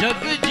ਜਗ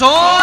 ਸੋ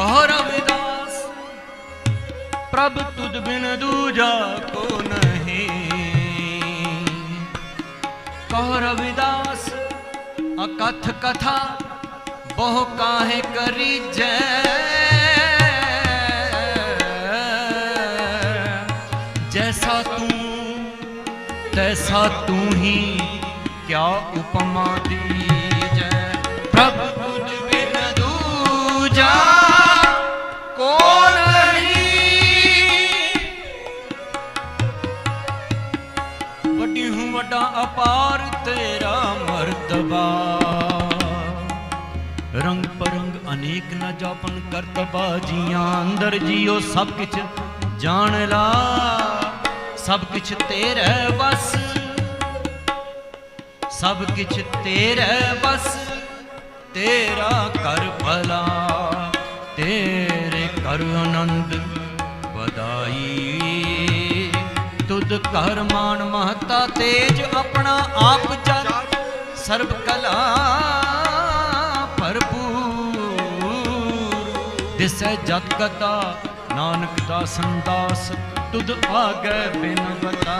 कह रविदास प्रभ तुझ बिन दूजा को नहीं। कह रविदास अकथ कथा बहु काहे करी जय। जैसा तू, तैसा तू ही क्या उपमा दे। ਅਪਾਰ ਤੇਰਾ ਮਰਤਬਾ। ਰੰਗ ਪਰੰਗ ਅਨੇਕ ਨਾ ਜਾਪਨ ਕਰਤਬਾ, ਜੀਆਂ ਅੰਦਰ ਜੀਓ ਸਭ ਕਿਛ ਜਾਣ ਲਾ। ਸਭ ਕਿਛ ਤੇਰੇ ਵਸ, ਸਭ ਕਿਛ ਤੇਰੇ ਵਸ, ਤੇਰਾ ਕਰ ਭਲਾ। ਤੇਰੇ ਕਰ ਆਨੰਦ ਵਧਾਈ। ਤੁਧ ਕਰ ਮਾਨ ਮਹਤਾ ਤੇਜ ਆਪਣਾ ਆਪ ਜਨ ਸਰਬ ਕਲਾ ਭਰਪੂਰ। ਦਿਸੈ ਜਤ ਕਤਾ ਨਾਨਕ ਦਾ ਸੰਦਾਸ ਤੁਧ ਆਗੇ ਬਿਨ ਬਤਾ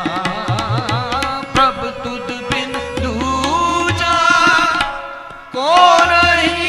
ਪ੍ਰਭ ਤੁਧ ਬਿਨ ਦੂਜਾ, ਕੋ ਨਹੀਂ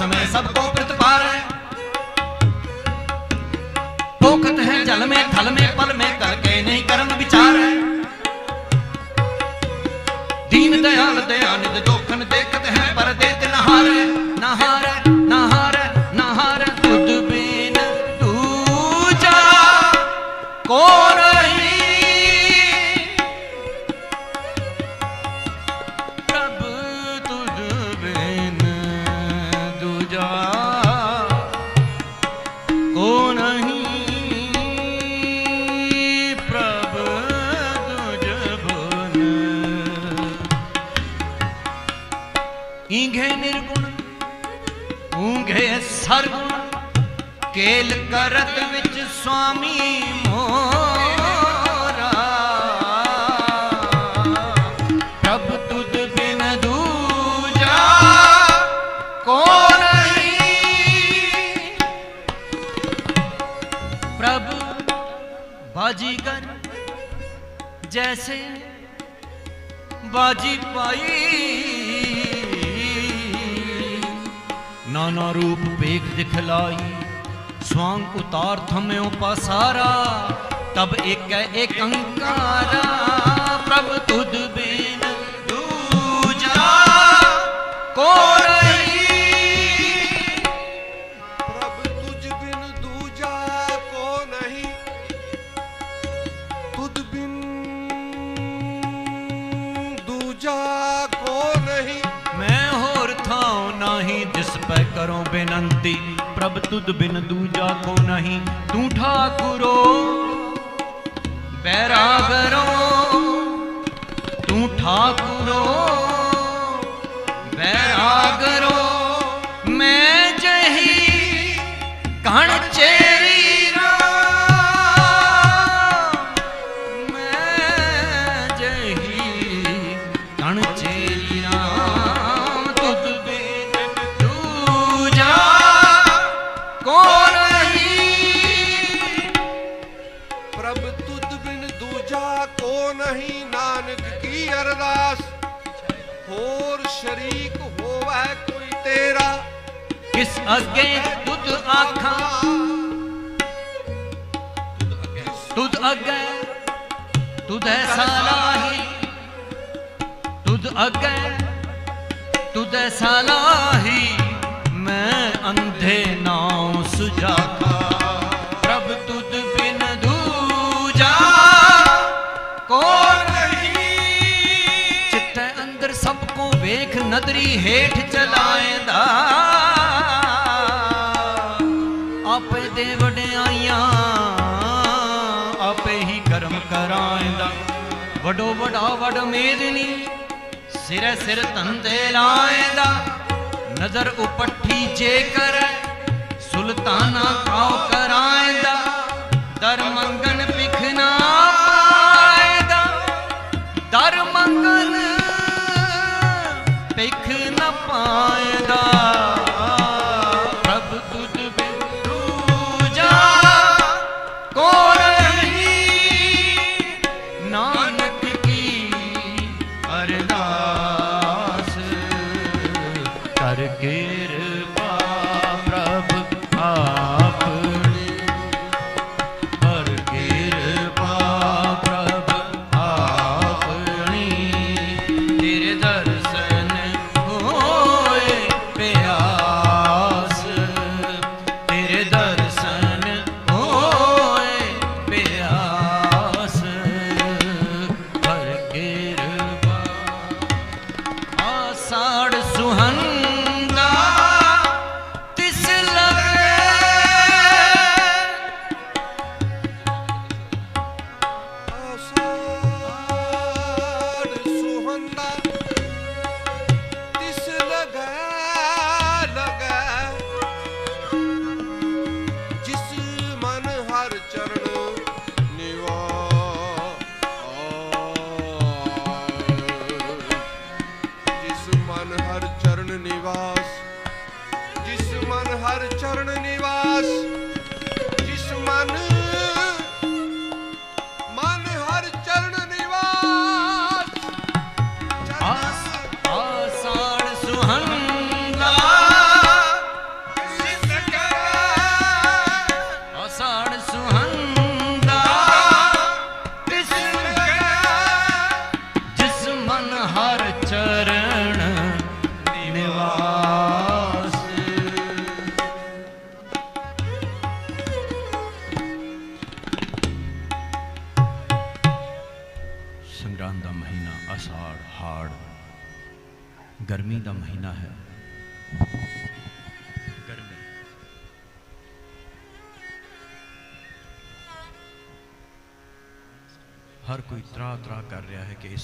ਨਰਾਦ ਸਰਬ ਕੇਲ ਕਰਤ ਵਿੱਚ ਸੁਆਮੀ ਮੋਰਾ। ਪ੍ਰਭ ਤੁਧ ਬਿਨ ਦੂਜਾ ਕੋ ਨਹੀਂ? ਪ੍ਰਭ ਬਾਜੀਗਰ ਜੈਸੇ ਬਾਜੀ ਪਾਈ। ਨਾਨਾ ਰੂਪ ਵੇਖ ਦਿਖਲਾਈ। ਕੋ ਨਹੀਂ ਤੁਧ ਬਿਨ ਦੂਜਾ ਕੋ ਨਹੀਂ ਮੈਂ ਹੋਰ ਥਾਉ ਨਾਹੀ ਜਿਸ ਪੈ ਕਰੋ ਬੇਨੰਤੀ। ਪ੍ਰਭ ਤੁਧ ਬਿਨ ਦੂਜਾ ਕੋ ਨਹੀਂ। ਤੂੰ ਠਾਕੁਰੋ ਬੈਰਾਗਰੋ ਤੂੰ ਠਾਕੁਰੋ ਬੈਰਾਗਰੋ ਮੈਂ ਜਹੀ ਕਣ ਚੇਰੀ ਦੇਖ ਨਦਰੀ ਹੇਠ ਚਲਾਏਂਦਾ। ਆਪੇ ਦੇ ਵਡਿਆਈਆਂ ਆਪੇ ਹੀ ਕਰਮ ਕਰਾਏਂਦਾ। ਵਡੋ ਵਡਾ ਵਡ ਮੇਦਨੀ ਸਿਰੇ ਸਿਰ ਤੰਦੇ ਲਾਏਂਦਾ। ਨਜ਼ਰ ਉਪੱਠੀ ਜੇ ਕਰ ਸੁਲਤਾਨਾ ਕਾਉ ਕਰਾਏਂਦਾ। ਦਰ ਮੰਗਣ ਵਿਖਨਾ ਨ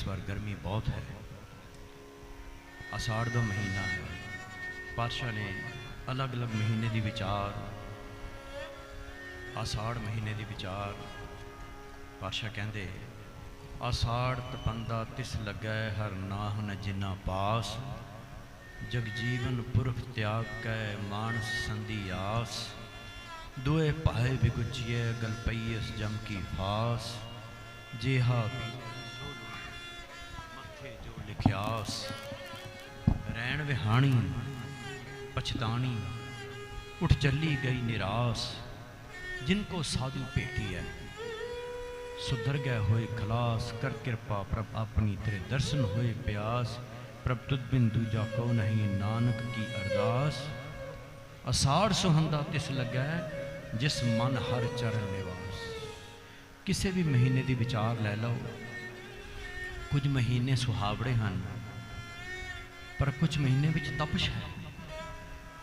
ਰਿਹਾ ਹੈ ਕਿ ਇਸ ਵਾਰ ਬਹੁਤ ਹੈ। ਅਸਾੜ ਦਾ ਮਹੀਨਾ ਹੈ। ਪਾਤਸ਼ਾਹ ਨੇ ਅਲੱਗ-ਅਲੱਗ ਮਹੀਨੇ ਦੀ ਵਿਚਾਰ ਅਸਾੜ ਮਹੀਨੇ ਦੀ ਵਿਚਾਰ। ਪਾਤਸ਼ਾਹ ਕਹਿੰਦੇ, ਆਸਾੜ ਤਪੰਦਾ ਤਿਸ ਲੱਗੈ, ਹਰ ਨਾਹ ਨ ਜਿਨਾ ਪਾਸ। ਜਗ ਜੀਵਨ ਪੁਰਖ ਤਿਆਗ ਕੈ, ਮਾਨਸ ਸੰਧੀ ਆਸ। ਦੁਏ ਭਾਏ ਵਿਗੁਚੀਏ ਗਲ ਪਈਐਸ ਜਮ ਕੀ ਫਾਸ। ਜਿਹਾ ਮੱਥੇ ਰਹਿਣ ਵਿਹਾਣੀ, ਪਛਤਾਣੀ, ਉਠ ਚੱਲੀ ਗਈ ਨਿਰਾਸ, ਜਿਨ ਕੋ ਸਾਧੂ ਭੇਟੀ ਹੈ ਸੁਧਰ ਗਏ ਹੋਏ ਖਲਾਸ, ਕਰ ਕਿਰਪਾ ਪ੍ਰਭ ਆਪਣੀ ਤੇਰੇ ਦਰਸ਼ਨ ਹੋਏ ਪਿਆਸ। ਪ੍ਰਭ ਤੁਧ ਬਿਨ ਦੂਜਾ ਕੋ ਨਹੀਂ, ਨਾਨਕ ਕੀ ਅਰਦਾਸ। ਅਸਾੜ ਸੁਹੰਦਾ ਤਿਸ ਲੱਗੈ, ਜਿਸ ਮਨ ਹਰ ਚਰਨ ਨਿਵਾਸ। ਕਿਸੇ ਵੀ ਮਹੀਨੇ ਦੀ ਵਿਚਾਰ ਲੈ ਲਓ। ਕੁਝ ਮਹੀਨੇ ਸੁਹਾਵੜੇ ਹਨ, ਪਰ ਕੁਝ ਮਹੀਨੇ ਵਿੱਚ ਤਪਸ਼ ਹੈ।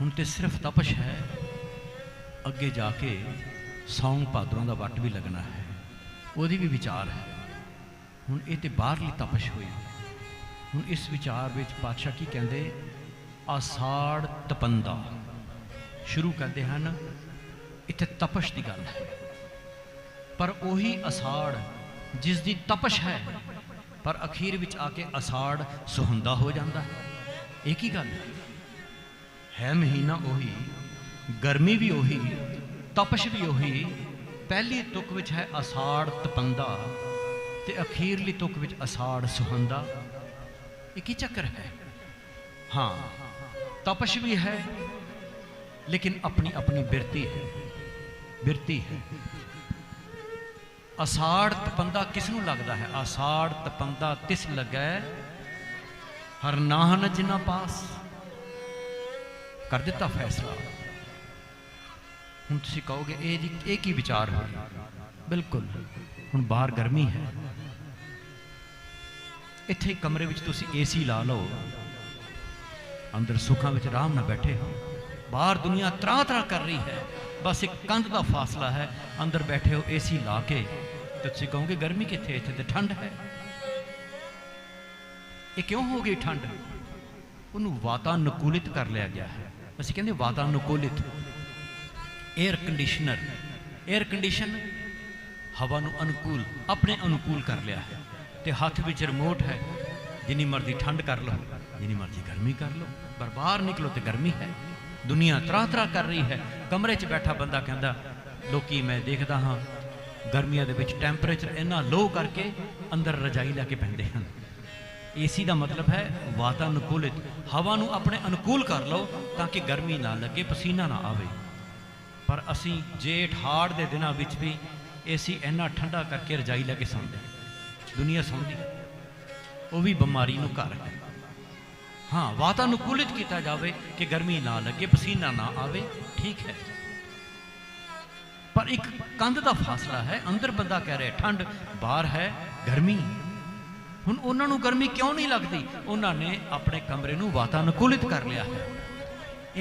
ਹੁਣ ਤੇ ਸਿਰਫ ਤਪਸ਼ ਹੈ, ਅੱਗੇ ਜਾ ਕੇ ਸੌਣ ਭਾਦਰੋਂ ਦਾ ਵੱਟ ਵੀ ਲੱਗਣਾ ਹੈ। ਉਹਦੀ ਵੀ ਵਿਚਾਰ ਹੈ। ਹੁਣ ਇਹ ਤੇ ਬਾਹਰਲੀ ਤਪਸ਼ ਹੋਈ। ਹੁਣ ਇਸ ਵਿਚਾਰ ਵਿੱਚ ਪਾਤਸ਼ਾਹ ਕੀ ਕਹਿੰਦੇ? ਆਸਾੜ ਤਪੰਦਾ। ਸ਼ੁਰੂ ਕਰਦੇ ਹਨ, ਇੱਥੇ ਤਪਸ਼ ਦੀ ਗੱਲ ਹੈ। ਪਰ ਉਹੀ ਅਸਾੜ ਜਿਸ ਦੀ ਤਪਸ਼ ਹੈ ਪਰ ਅਖੀਰ ਵਿੱਚ ਆ ਕੇ ਅਸਾੜ ਸੁਹੰਦਾ ਹੋ ਜਾਂਦਾ। ਇਹ ਕੀ ਗੱਲ ਹੈ? ਹੈ ਮਹੀਨਾ ਉਹੀ, ਗਰਮੀ ਵੀ ਉਹੀ, ਤਪਸ਼ ਵੀ ਉਹੀ, ਪਹਿਲੀ ਤੁਕ ਵਿੱਚ ਹੈ ਅਸਾੜ ਤਪੰਦਾ ਤੇ ਅਖੀਰਲੀ ਤੁਕ ਵਿੱਚ ਅਸਾੜ ਸੁਹੰਦਾ। ਇਹ ਕੀ ਚੱਕਰ ਹੈ? ਹਾਂ, ਤਪਸ਼ ਵੀ ਹੈ, ਲੇਕਿਨ ਆਪਣੀ ਆਪਣੀ ਬਿਰਤੀ ਹੈ ਬਿਰਤੀ ਹੈ। ਅਸਾੜ ਤਪੰਦਾ ਕਿਸ ਨੂੰ ਲੱਗਦਾ ਹੈ? ਅਸਾੜ ਤਪੰਦਾ ਤਿਸ ਲੱਗੈ, ਹਰ ਨਾਹਨ ਜਿਨਾ ਪਾਸ। ਕਰ ਦਿੱਤਾ ਫੈਸਲਾ। ਹੁਣ ਤੁਸੀਂ ਕਹੋਗੇ, ਇਹ ਜੀ, ਇਹ ਕੀ ਵਿਚਾਰ ਹੋ? ਬਿਲਕੁਲ। ਹੁਣ ਬਾਹਰ ਗਰਮੀ ਹੈ। ਇੱਥੇ ਕਮਰੇ ਵਿੱਚ ਤੁਸੀਂ ਏਸੀ ਲਾ ਲਓ। ਅੰਦਰ ਸੁੱਖਾਂ ਵਿੱਚ ਆਰਾਮ ਨਾਲ ਬੈਠੇ ਹੋ। ਬਾਹਰ ਦੁਨੀਆ ਤਰਾ ਤਰਾ ਕਰ ਰਹੀ ਹੈ। ਬਸ ਇੱਕ ਕੰਧ ਦਾ ਫਾਸਲਾ ਹੈ। ਅੰਦਰ ਬੈਠੇ ਹੋ ਏਸੀ ਲਾ ਕੇ। ਤੇ ਤੁਸੀਂ ਕਹੋਗੇ, ਗਰਮੀ ਕਿੱਥੇ ਇੱਥੇ? ਤਾਂ ਠੰਡ ਹੈ। ਇਹ ਕਿਉਂ ਹੋ ਗਈ ਠੰਡ? ਉਹਨੂੰ ਵਾਤਾਨੁਕੂਲਿਤ ਕਰ ਲਿਆ ਗਿਆ ਹੈ। ਅਸੀਂ ਕਹਿੰਦੇ ਵਾਤਾਨੁਕੂਲਿਤ 에ਅਰ ਕੰਡੀਸ਼ਨਰ 에ਅਰ ਕੰਡੀਸ਼ਨ ਹਵਾ ਨੂੰ ਅਨੁਕੂਲ, ਆਪਣੇ ਅਨੁਕੂਲ ਕਰ ਲਿਆ ਹੈ। ਤੇ ਹੱਥ ਵਿੱਚ ਰਿਮੋਟ ਹੈ। ਜਿੰਨੀ ਮਰਜ਼ੀ ਠੰਡ ਕਰ ਲਓ, ਜਿੰਨੀ ਮਰਜ਼ੀ ਗਰਮੀ ਕਰ ਲਓ। ਪਰ ਬਾਹਰ ਨਿਕਲੋ ਤੇ ਗਰਮੀ ਹੈ। ਦੁਨੀਆ ਤਰਾ ਤਰਾ ਕਰ ਰਹੀ ਹੈ। ਕਮਰੇ 'ਚ ਬੈਠਾ ਬੰਦਾ ਕਹਿੰਦਾ, ਲੋਕੀ, ਮੈਂ ਦੇਖਦਾ ਹਾਂ ਗਰਮੀਆਂ ਦੇ ਵਿੱਚ ਟੈਂਪਰੇਚਰ ਇੰਨਾ ਲੋ ਕਰਕੇ ਅੰਦਰ ਰਜਾਈ ਲੈ ਕੇ ਪੈਂਦੇ ਹਨ। ਏਸੀ ਦਾ ਮਤਲਬ ਹੈ ਵਾਤਾਨੁਕੂਲਿਤ ਹਵਾ ਨੂੰ ਆਪਣੇ ਅਨੁਕੂਲ ਕਰ ਲਓ ਤਾਂ ਕਿ ਗਰਮੀ ਨਾ ਲੱਗੇ, ਪਸੀਨਾ ਨਾ ਆਵੇ। ਪਰ ਅਸੀਂ ਜੇਠ ਹਾੜ ਦੇ ਦਿਨਾਂ ਵਿੱਚ ਵੀ ਏਸੀ ਇੰਨਾ ਠੰਡਾ ਕਰਕੇ ਰਜਾਈ ਲੈ ਕੇ ਸੌਂਦੇ ਦੁਨੀਆ ਸੌਂਦੀ ਉਹ ਵੀ ਬਿਮਾਰੀ ਨੂੰ ਘਰ ਹੈ। ਹਾਂ ਵਾਤਾਨੁਕੂਲਿਤ ਕੀਤਾ ਜਾਵੇ ਕਿ ਗਰਮੀ ਨਾ ਲੱਗੇ, ਪਸੀਨਾ ਨਾ ਆਵੇ, ਠੀਕ ਹੈ। ਪਰ ਇੱਕ ਕੰਧ ਦਾ ਫਾਸਲਾ ਹੈ। ਅੰਦਰ ਬੰਦਾ ਕਹਿ ਰਿਹਾ ਠੰਡ, ਬਾਹਰ ਹੈ, ਗਰਮੀ। ਹੁਣ ਉਹਨਾਂ ਨੂੰ ਗਰਮੀ ਕਿਉਂ ਨਹੀਂ ਲੱਗਦੀ? ਉਹਨਾਂ ਨੇ ਆਪਣੇ ਕਮਰੇ ਨੂੰ ਵਾਤਾਨੁਕੂਲਿਤ ਕਰ ਲਿਆ ਹੈ।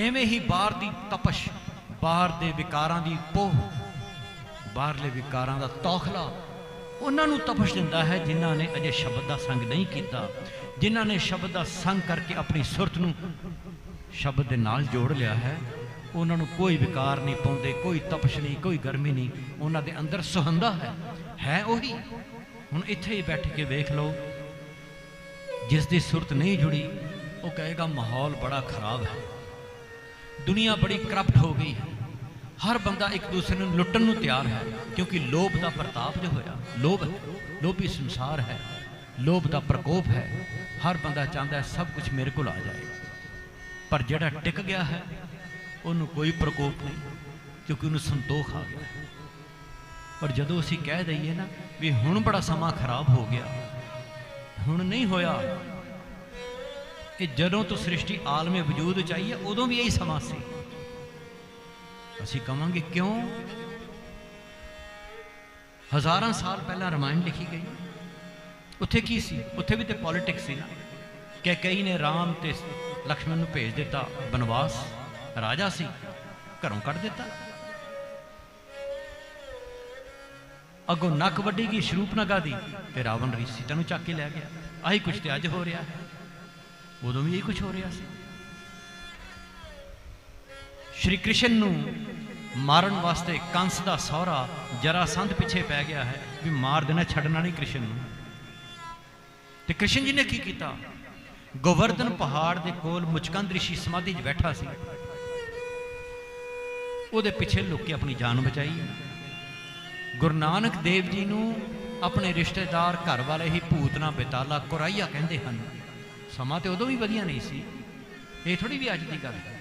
ਐਵੇਂ ਹੀ ਬਾਹਰ ਦੀ ਤਪਸ਼, ਬਾਹਰ ਦੇ ਵਿਕਾਰਾਂ ਦੀ ਪੋਹ, ਬਾਹਰਲੇ ਵਿਕਾਰਾਂ ਦਾ ਤੌਖਲਾ ਉਹਨਾਂ ਨੂੰ ਤਪਸ਼ ਦਿੰਦਾ ਹੈ, ਜਿਨ੍ਹਾਂ ਨੇ ਅਜੇ ਸ਼ਬਦ ਦਾ ਸੰਗ ਨਹੀਂ ਕੀਤਾ। ਜਿਨ੍ਹਾਂ ਨੇ ਸ਼ਬਦ ਦਾ ਸੰਗ ਕਰਕੇ ਆਪਣੀ ਸੁਰਤ ਨੂੰ ਸ਼ਬਦ ਦੇ ਨਾਲ ਜੋੜ ਲਿਆ ਹੈ ਉਹਨਾਂ ਨੂੰ ਕੋਈ ਵਿਕਾਰ ਨਹੀਂ ਪਾਉਂਦੇ, ਕੋਈ ਤਪਸ਼ ਨਹੀਂ, ਕੋਈ ਗਰਮੀ ਨਹੀਂ। ਉਹਨਾਂ ਦੇ ਅੰਦਰ ਸੁਹੰਦਾ ਹੈ ਹੈ ਉਹੀ। ਹੁਣ ਇੱਥੇ ਹੀ ਬੈਠ ਕੇ ਵੇਖ ਲਓ, ਜਿਸ ਦੀ ਸੁਰਤ ਨਹੀਂ ਜੁੜੀ, ਉਹ ਕਹੇਗਾ, ਮਾਹੌਲ ਬੜਾ ਖਰਾਬ ਹੈ। ਦੁਨੀਆ ਬੜੀ ਕਰਪਟ ਹੋ ਗਈ ਹੈ। ਹਰ ਬੰਦਾ ਇੱਕ ਦੂਸਰੇ ਨੂੰ ਲੁੱਟਣ ਨੂੰ ਤਿਆਰ ਹੈ, ਕਿਉਂਕਿ ਲੋਭ ਦਾ ਪ੍ਰਤਾਪ ਜੋ ਹੋਇਆ, ਲੋਭ ਹੈ, ਲੋਭੀ ਸੰਸਾਰ ਹੈ, ਲੋਭ ਦਾ ਪ੍ਰਕੋਪ ਹੈ। ਹਰ ਬੰਦਾ ਚਾਹੁੰਦਾ ਹੈ ਸਭ ਕੁਝ ਮੇਰੇ ਕੋਲ ਆ ਜਾਏ। ਪਰ ਜਿਹੜਾ ਟਿਕ ਗਿਆ ਹੈ ਉਹਨੂੰ ਕੋਈ ਪ੍ਰਕੋਪ ਨਹੀਂ, ਕਿਉਂਕਿ ਉਹਨੂੰ ਸੰਤੋਖ ਆ ਗਿਆ। ਪਰ ਜਦੋਂ ਅਸੀਂ ਕਹਿ ਦਈਏ ਨਾ ਵੀ ਹੁਣ ਬੜਾ ਸਮਾਂ ਖਰਾਬ ਹੋ ਗਿਆ, ਹੁਣ ਨਹੀਂ ਹੋਇਆ ਕਿ ਜਦੋਂ ਤੋਂ ਸ੍ਰਿਸ਼ਟੀ ਆਲਮੇ ਵਜੂਦ ਚ ਆਈ ਹੈ, ਉਦੋਂ ਵੀ ਇਹੀ ਸਮਾਂ ਸੀ। ਅਸੀਂ ਕਹਾਂਗੇ ਕਿਉਂ? ਹਜ਼ਾਰਾਂ ਸਾਲ ਪਹਿਲਾਂ ਰਮਾਇਣ ਲਿਖੀ ਗਈ। ਉੱਥੇ ਕੀ ਸੀ? ਉੱਥੇ ਵੀ ਤੇ ਪੋਲਿਟਿਕਸ ਸੀ ਨਾ। ਕਿ ਕਈ ਨੇ ਰਾਮ ਤੇ ਲక్ష్మణ ਨੂੰ ਭੇਜ ਦਿੱਤਾ ਬਨਵਾਸ। ਰਾਜਾ ਸੀ, ਘਰੋਂ ਕੱਢ ਦਿੱਤਾ। ਅੱਗੋਂ ਨੱਕ ਵੱਡੀ ਗਈ ਸ਼ਰੂਪਨਗਾ ਦੀ ਤੇ ਰਾਵਣ ਰੀ ਸੀਤਾ ਨੂੰ ਚੱਕ ਕੇ ਲੈ ਗਿਆ। ਆਹੀ ਕੁਛ ਤੇ ਅੱਜ ਹੋ ਰਿਹਾ ਹੈ। ਉਦੋਂ ਵੀ ਇਹੀ ਕੁਛ ਹੋ ਰਿਹਾ ਸੀ। ਸ਼੍ਰੀ ਕ੍ਰਿਸ਼ਨ ਨੂੰ ਮਾਰਨ ਵਾਸਤੇ ਕੰਸ ਦਾ ਸਹੁਰਾ ਜਰਾਸੰਧ ਪਿੱਛੇ ਪੈ ਗਿਆ ਹੈ ਵੀ ਮਾਰ ਦੇਣਾ, ਛੱਡਣਾ ਨਹੀਂ ਕ੍ਰਿਸ਼ਨ ਨੂੰ। ਤੇ ਕ੍ਰਿਸ਼ਨ ਜੀ ਨੇ ਕੀ ਕੀਤਾ? ਗੋਵਰਧਨ ਪਹਾੜ ਦੇ ਕੋਲ ਮੁਚਕੰਦ ਰਿਸ਼ੀ ਸਮਾਧੀ 'ਚ ਬੈਠਾ ਸੀ। ਉਹਦੇ ਪਿੱਛੇ ਲੁੱਕ ਕੇ ਆਪਣੀ ਜਾਨ ਬਚਾਈ। ਗੁਰੂ ਨਾਨਕ ਦੇਵ ਜੀ ਨੂੰ ਆਪਣੇ ਰਿਸ਼ਤੇਦਾਰ ਘਰ ਵਾਲੇ ਹੀ ਭੂਤਨਾ ਬਿਤਾਲਾ ਕੁਰਾਈਆ ਕਹਿੰਦੇ ਹਨ। ਸਮਾਂ ਤੇ ਉਦੋਂ ਵੀ ਵਧੀਆ ਨਹੀਂ ਸੀ। ਇਹ ਥੋੜੀ ਵੀ ਅੱਜ ਦੀ ਗੱਲ ਹੈ।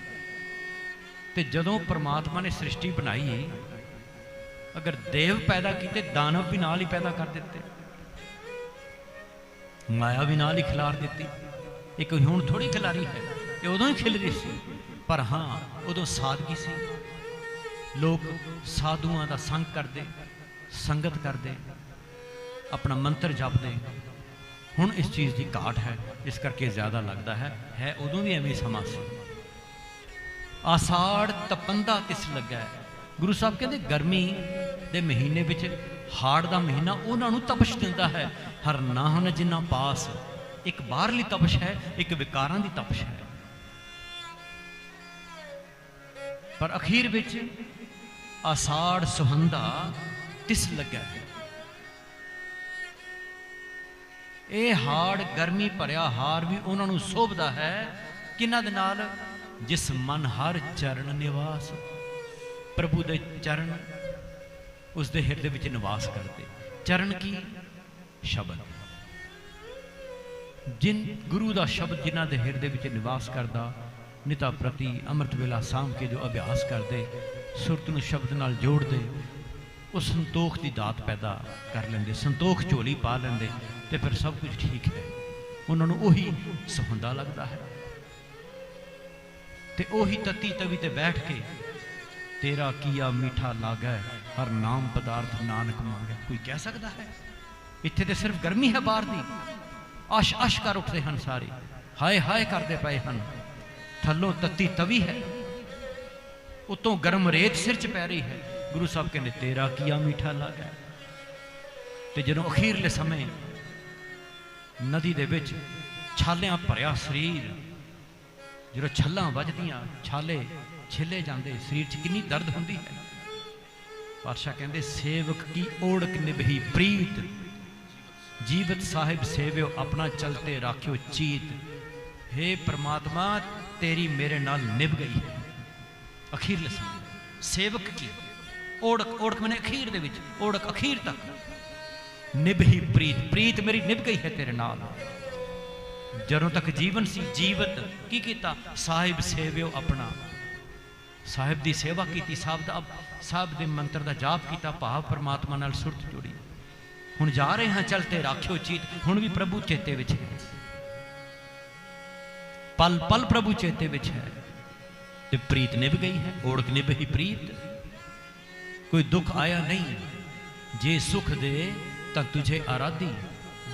ਤੇ ਜਦੋਂ ਪ੍ਰਮਾਤਮਾ ਨੇ ਸ੍ਰਿਸ਼ਟੀ ਬਣਾਈ, ਅਗਰ ਦੇਵ ਪੈਦਾ ਕੀਤੇ, ਦਾਨਵ ਵੀ ਨਾਲ ਹੀ ਪੈਦਾ ਕਰ ਦਿੱਤੇ। ਮਾਇਆ ਵੀ ਨਾਲ ਹੀ ਖਿਲਾਰ ਦਿੱਤੀ। ਇੱਕ ਹੁਣ ਥੋੜੀ ਖਿਲਾਰੀ ਹੈ। ਇਹ ਉਦੋਂ ਹੀ ਖਿਲ ਰਹੀ ਸੀ। ਪਰ ਹਾਂ, ਉਦੋਂ ਸਾਦਗੀ ਸੀ। ਲੋਕ ਸਾਧੂਆਂ ਦਾ ਸੰਗ ਕਰਦੇ, ਸੰਗਤ ਕਰਦੇ, ਆਪਣਾ ਮੰਤਰ ਜਪਦੇ। ਹੁਣ ਇਸ ਚੀਜ਼ ਦੀ ਘਾਟ ਹੈ, ਇਸ ਕਰਕੇ ਜ਼ਿਆਦਾ ਲੱਗਦਾ ਹੈ ਹੈ ਉਦੋਂ ਵੀ ਐਵੇਂ ਸਮਾਂ ਸੀ। ਆਸਾੜ ਤਪੰਦਾ ਕਿਸ ਲੱਗਾ। ਹੈ। ਗੁਰੂ ਸਾਹਿਬ ਕਹਿੰਦੇ, ਗਰਮੀ ਦੇ ਮਹੀਨੇ ਵਿੱਚ ਹਾੜ ਦਾ ਮਹੀਨਾ ਉਹਨਾਂ ਨੂੰ ਤਪਸ਼ ਦਿੰਦਾ ਹੈ। ਹਰ ਨਾਹਨ ਜਿਨ੍ਹਾਂ ਪਾਸ, ਇੱਕ ਬਾਹਰਲੀ ਤਪਸ਼ ਹੈ, ਇੱਕ ਵਿਕਾਰਾਂ ਦੀ ਤਪਸ਼ ਹੈ। ਪਰ ਅਖੀਰ ਵਿੱਚ ਆਸਾੜ ਸੁਹੰਦਾ ਤਿਸ ਲੱਗਾ। ਇਹ ਹਾੜ ਗਰਮੀ ਭਰਿਆ ਹਾਰ ਵੀ ਉਹਨਾਂ ਨੂੰ ਸੋਭਦਾ ਹੈ ਕਿਹਨਾਂ ਦੇ ਨਾਲ? ਜਿਸ ਮਨ ਹਰ ਚਰਨ ਨਿਵਾਸ, ਪ੍ਰਭੂ ਦੇ ਚਰਨ ਉਸ ਦੇ ਹਿਰਦੇ ਵਿੱਚ ਨਿਵਾਸ ਕਰਦੇ। ਚਰਨ ਕੀ? ਸ਼ਬਦ। ਜਿਨ ਗੁਰੂ ਦਾ ਸ਼ਬਦ ਜਿਨ੍ਹਾਂ ਦੇ ਹਿਰਦੇ ਵਿੱਚ ਨਿਵਾਸ ਕਰਦਾ ਨਿਤਾ ਪ੍ਰਤੀ ਅੰਮ੍ਰਿਤ ਵੇਲਾ ਸਾਂਭ ਕੇ ਜੋ ਅਭਿਆਸ ਕਰਦੇ, ਸੁਰਤ ਨੂੰ ਸ਼ਬਦ ਨਾਲ ਜੋੜਦੇ, ਉਹ ਸੰਤੋਖ ਦੀ ਦਾਤ ਪੈਦਾ ਕਰ ਲੈਂਦੇ, ਸੰਤੋਖ ਝੋਲੀ ਪਾ ਲੈਂਦੇ ਤੇ ਫਿਰ ਸਭ ਕੁਝ ਠੀਕ ਹੈ। ਉਹਨਾਂ ਨੂੰ ਉਹੀ ਸੁਹੰਦਾ ਲੱਗਦਾ ਹੈ। ਤੇ ਉਹੀ ਤਤੀ ਤਵੀ ਤੇ ਬੈਠ ਕੇ ਤੇਰਾ ਕੀਆ ਮੀਠਾ ਲਾਗੈ, ਹਰ ਨਾਮ ਪਦਾਰਥ ਨਾਨਕ ਮੰਗੈ। ਕੋਈ ਕਹਿ ਸਕਦਾ ਹੈ? ਇੱਥੇ ਤੇ ਸਿਰਫ ਗਰਮੀ ਹੈ ਬਾਹਰ ਦੀ। ਅਸ਼ ਅਸ਼ ਕਰ ਉੱਠਦੇ ਹਨ ਸਾਰੇ। ਹਾਏ ਹਾਏ ਕਰਦੇ ਪਏ ਹਨ। ਥੱਲੋਂ ਤੱਤੀ ਤਵੀ ਹੈ। ਉਤੋਂ ਗਰਮ ਰੇਤ ਸਿਰ 'ਚ ਪੈ ਰਹੀ ਹੈ। ਗੁਰੂ ਸਾਹਿਬ ਕਹਿੰਦੇ, ਤੇਰਾ ਕੀਆ ਮਿੱਠਾ ਲੱਗਾ? ਤੇ ਜਦੋਂ ਅਖੀਰਲੇ ਸਮੇਂ ਨਦੀ ਦੇ ਵਿੱਚ ਛਾਲਿਆਂ ਭਰਿਆ ਸਰੀਰ, ਜਦੋਂ ਛੱਲਾਂ ਵੱਜਦੀਆਂ, ਛਾਲੇ ਛਿੱਲੇ ਜਾਂਦੇ, ਸਰੀਰ 'ਚ ਕਿੰਨੀ ਦਰਦ ਹੁੰਦੀ ਹੈ। ਪਾਤਸ਼ਾਹ ਕਹਿੰਦੇ, ਸੇਵਕ ਕੀ ਓੜਕ ਨਿਭੀ ਪ੍ਰੀਤ? ਜੀਵਤ ਸਾਹਿਬ ਸੇਵਿਓ ਆਪਣਾ ਚਲਤੇ ਰਾਖਿਓ ਚੀਤ। हे ਪ੍ਰਮਾਤਮਾ ਤੇਰੀ ਮੇਰੇ ਨਾਲ ਨਿਭ ਗਈ ਹੈ। ਅਖੀਰਲੇ ਸਮੇਂ ਸੇਵਕ ਕੀ ਓੜਕ ਓੜਕ ਮੈਨੇ ਅਖੀਰ ਦੇ ਵਿੱਚ, ਓੜਕ ਅਖੀਰ ਤੱਕ। ਨਿਭ ਹੀ ਪ੍ਰੀਤ ਪ੍ਰੀਤ ਮੇਰੀ ਨਿਭ ਗਈ ਹੈ ਤੇਰੇ ਨਾਲ। ਜਦੋਂ ਤੱਕ ਜੀਵਨ ਸੀ, ਜੀਵਤ, ਕੀ ਕੀਤਾ? ਸਾਹਿਬ ਸੇਵਿਓ ਆਪਣਾ। ਸਾਹਿਬ ਦੀ ਸੇਵਾ ਕੀਤੀ, ਸਾਹਿਬ ਦਾ, ਸਾਹਿਬ ਦੇ ਮੰਤਰ ਦਾ ਜਾਪ ਕੀਤਾ, ਭਾਵ ਪਰਮਾਤਮਾ ਨਾਲ ਸੁਰਤ ਜੁੜੀ। ਹੁਣ ਜਾ ਰਹੇ ਹਾਂ ਚਲਤੇ ਰਾਖਿਓ ਚੀਤ। ਹੁਣ ਵੀ ਪ੍ਰਭੂ ਚੇਤੇ ਵਿੱਚ ਹੈ। ਪਲ ਪਲ ਪ੍ਰਭੂ ਚੇਤੇ ਵਿੱਚ ਹੈ। ਤੇ ਪ੍ਰੀਤ ਨਿਭ ਗਈ ਹੈ ਓੜਕ ਨਿਭ ਹੀ ਪ੍ਰੀਤ। ਕੋਈ ਦੁੱਖ ਆਇਆ ਨਹੀਂ। ਜੇ ਸੁਖ ਦੇ, ਤਾਂ ਤੁਝੇ ਆਰਾਧੀ।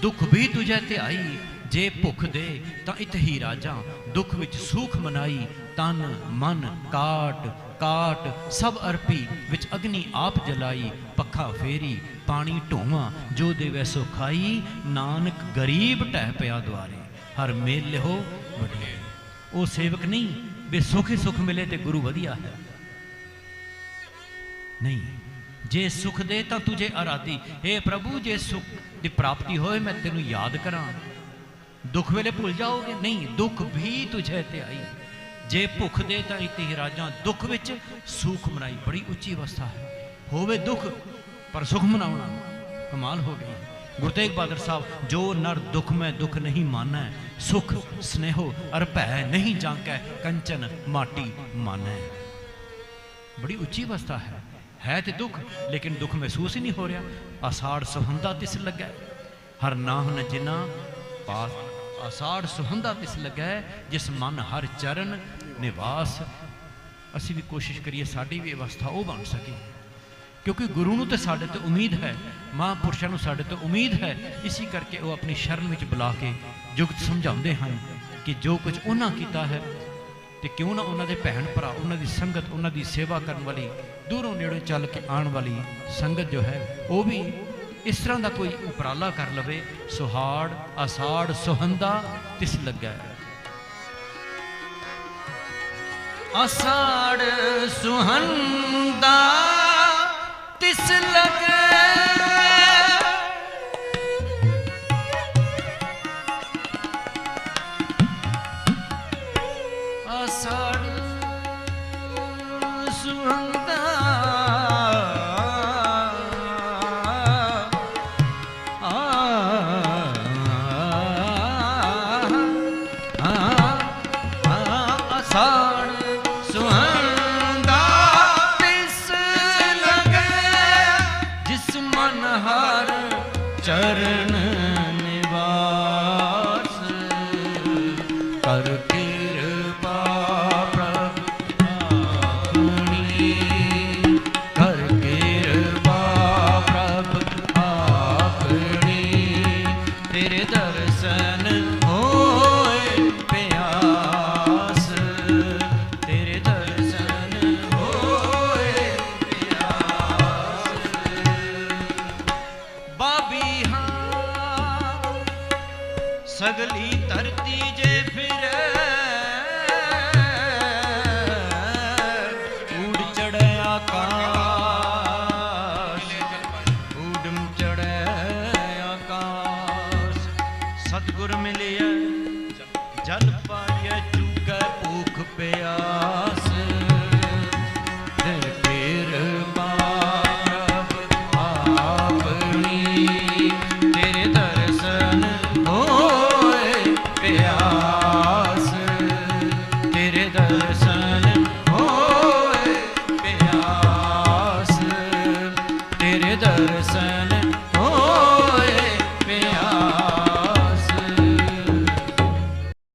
ਦੁੱਖ ਵੀ ਤੁਝੇ ਤੇ ਆਈ। ਜੇ ਭੁੱਖ ਦੇ, ਤਾਂ ਇਤ ਰਾਜਾ। ਦੁੱਖ ਵਿੱਚ ਸੁਖ ਮਨਾਈ। ਤਨ, ਮਨ, ਕਾਟ ਕਾਟ, ਸਭ ਅਰਪੀ। ਵਿੱਚ ਅਗਨੀ ਆਪ ਜਲਾਈ। ਪੱਖਾ ਫੇਰੀ, ਪਾਣੀ ਢੋਵਾ। ਜੋ ਦੇਵੈ ਸੋ ਖਾਈ। ਨਾਨਕ ਗਰੀਬ ਟਹਿ ਪਿਆ ਦੁਆਰੇ। ਹਰ ਮੇਲ ਲਿਹੋ ਉਹ ਸੇਵਕ ਨਹੀਂ, ਵੀ ਸੁਖ ਹੀ ਸੁਖ ਮਿਲੇ ਤੇ ਗੁਰੂ ਵਧੀਆ ਹੈ। ਨਹੀਂ, ਜੇ ਸੁਖ ਦੇ ਤਾਂ ਤੁਝੇ ਆਰਾਧੀ। हे ਪ੍ਰਭੂ, ਜੇ ਸੁਖ ਦੀ ਪ੍ਰਾਪਤੀ ਹੋਏ, ਮੈਂ ਤੈਨੂੰ ਯਾਦ ਕਰਾਂ। ਦੁੱਖ ਵੇਲੇ ਭੁੱਲ ਜਾਓਗੇ? ਨਹੀਂ, ਦੁੱਖ ਵੀ ਤੁਝੇ ਤੇ ਆਈ। ਜੇ ਭੁੱਖ ਦੇ ਤਾਂ ਇਤੇ ਹੀ ਰਾਜਾਂ, ਦੁੱਖ ਵਿੱਚ ਸੁਖ ਮਨਾਈ। ਬੜੀ ਉੱਚੀ ਅਵਸਥਾ ਹੈ। ਹੋਵੇ ਦੁੱਖ, ਪਰ ਸੁਖ ਮਨਾਉਣਾ ਕਮਾਲ ਹੋ ਗਈ। ਗੁਰੂ ਤੇਗ ਬਹਾਦਰ ਸਾਹਿਬ, ਜੋ ਨਰ ਦੁੱਖ ਮੈਂ ਦੁੱਖ ਨਹੀਂ ਮਾਨੈ ਸੁਖ, ਸਨੇਹੋ ਅਰ ਭੈ ਨਹੀਂ ਜਾਂਕੈ ਕੰਚਨ ਮਾਟੀ ਮਾਨੈ। ਬੜੀ ਉੱਚੀ ਅਵਸਥਾ ਹੈ। ਹੈ ਤੇ ਦੁੱਖ, ਲੇਕਿਨ ਦੁੱਖ ਮਹਿਸੂਸ ਹੀ ਨਹੀਂ ਹੋ ਰਿਹਾ। ਆਸਾੜ ਸੁਹੰਦਾ ਤਿਸ ਲੱਗਾ। ਹਰ ਨਾਹਨ ਜਿਨਾ ਪਾਸ। ਆਸਾੜ ਸੁਹੰਦਾ ਤਿਸ ਲੱਗਾ, ਜਿਸ ਮਨ ਹਰ ਚਰਨ ਨਿਵਾਸ। ਅਸੀਂ ਵੀ ਕੋਸ਼ਿਸ਼ ਕਰੀਏ ਸਾਡੀ ਵੀ ਅਵਸਥਾ ਉਹ ਬਣ ਸਕੇ। ਕਿਉਂਕਿ ਗੁਰੂ ਨੂੰ ਤੇ ਸਾਡੇ ਤੇ ਉਮੀਦ ਹੈ, ਮਹਾਂਪੁਰਸ਼ਾਂ ਨੂੰ ਸਾਡੇ ਤੇ ਉਮੀਦ ਹੈ। ਇਸੇ ਕਰਕੇ ਉਹ ਆਪਣੀ ਸ਼ਰਨ ਵਿੱਚ ਬੁਲਾ ਕੇ ਜੁਗਤ ਸਮਝਾਉਂਦੇ ਹਨ ਕਿ ਜੋ ਕੁਝ ਉਹਨਾਂ ਕੀਤਾ ਹੈ ਤੇ ਕਿਉਂ ਨਾ ਉਹਨਾਂ ਦੇ ਭੈਣ ਭਰਾ, ਉਹਨਾਂ ਦੀ ਸੰਗਤ, ਉਹਨਾਂ ਦੀ ਸੇਵਾ ਕਰਨ ਵਾਲੀ, ਦੂਰੋਂ ਨੇੜੇ ਚੱਲ ਕੇ ਆਉਣ ਵਾਲੀ ਸੰਗਤ ਜੋ ਹੈ, ਉਹ ਵੀ ਇਸ ਤਰ੍ਹਾਂ ਦਾ ਕੋਈ ਉਪਰਾਲਾ ਕਰ ਲਵੇ, ਸੁਹਾੜ, ਆਸਾੜ, ਸੁਹੰਦਾ, ਤਿਸ ਲੱਗਾ ਆਸਾੜ, ਸੁਹੰਦਾ, ਤਿਸ ਲੱਗਾ